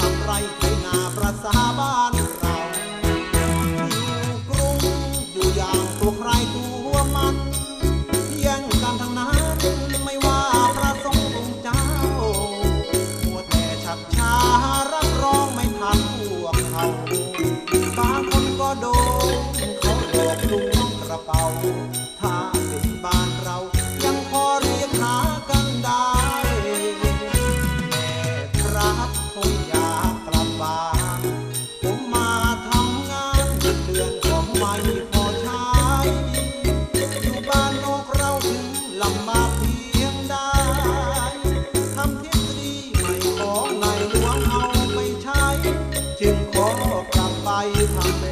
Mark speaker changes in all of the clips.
Speaker 1: ทำไรให้นาประสาบา ยืน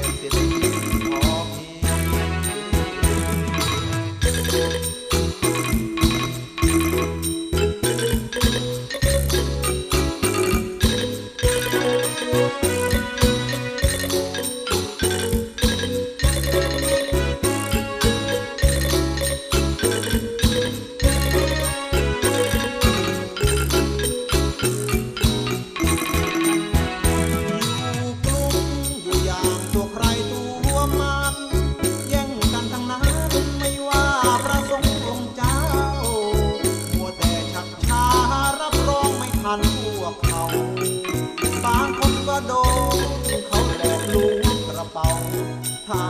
Speaker 1: บางคนก็โดนเขาแหลกลูกกระเป๋าถ้า